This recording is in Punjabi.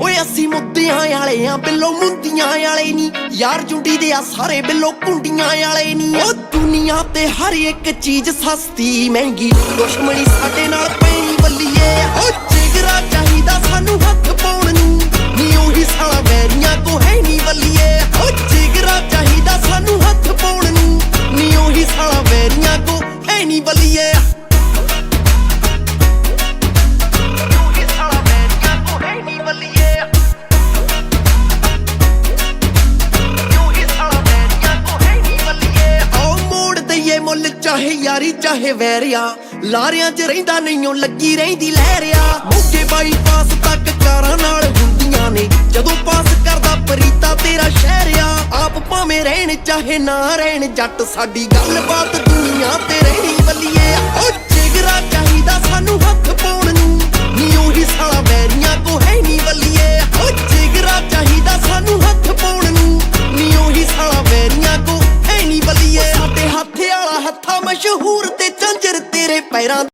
ਓਏ ਅਸੀਂ ਮੁੱਦਿਆਂ ਵਾਲੇ ਆ, ਬਿੱਲੋ ਮੁੰਦੀਆਂ ਵਾਲੇ ਨਹੀਂ ਯਾਰ ਜੁੰਡੀ ਦੇ ਆ ਸਾਰੇ ਬਿੱਲੋ ਕੁੰਡੀਆਂ ਵਾਲੇ ਨਹੀਂ ਓ ਦੁਨੀਆ ਤੇ ਹਰ ਇੱਕ ਚੀਜ਼ ਸਸਤੀ, ਮਹਿੰਗੀ ਦੁਸ਼ਮਣੀ ਸਾਡੇ ਨਾਲ ਪੈਣੀ ਬੱਲੀਏ ਓ ਜਿਗਰਾ ਚਾਹੀਦਾ ਸਾਨੂੰ ਹੱਥ ਪਾਉਣ ਨੂੰ। ਨੀ ਉਹੀ ਸਾਲਾ ਵੈਰੀਆਂ ਕੋ ਹੈ ਨਹੀਂ ਬੱਲੀਏ ਓ ਜਿਗਰਾ ਚਾਹੀਦਾ ਸਾਨੂੰ ਹੱਥ ਪਾਉਣ ਨੂੰ। ਨੀ ਉਹੀ ਸਾਲਾ ਵੈਰੀਆਂ ਕੋ ਹੈ ਨਹੀਂ ਬੱਲੀਏ ਮੁੱਲ ਚਾਹੇ ਯਾਰੀ ਚਾਹੇ ਵੈਰਿਆ, ਲਾਰਿਆਂ 'ਚ ਰਹਿੰਦਾ ਨਹੀਂਓ, ਲੱਗੀ ਰਹਿੰਦੀ ਲਹਿਰਿਆ। ਮੁੱਕੇ ਬਾਈਪਾਸ ਤੱਕ ਕਾਰਾਂ ਨਾਲ ਹੁੰਦੀਆਂ ਨੇ, ਜਦੋਂ ਪਾਸ ਕਰਦਾ ਪਰੀਤਾ ਤੇਰਾ ਸ਼ਹਿਰਿਆ। ਆਪ ਭਾਵੇਂ ਰਹਿਣ, ਚਾਹੇ ਨਾ ਰਹਿਣ, ਜੱਟ ਸਾਡੀ ਗੱਲਬਾਤ ਮਸ਼ਹੂਰ ਤੇ ਝੰਜਰ ਤੇਰੇ ਪੈਰਾਂ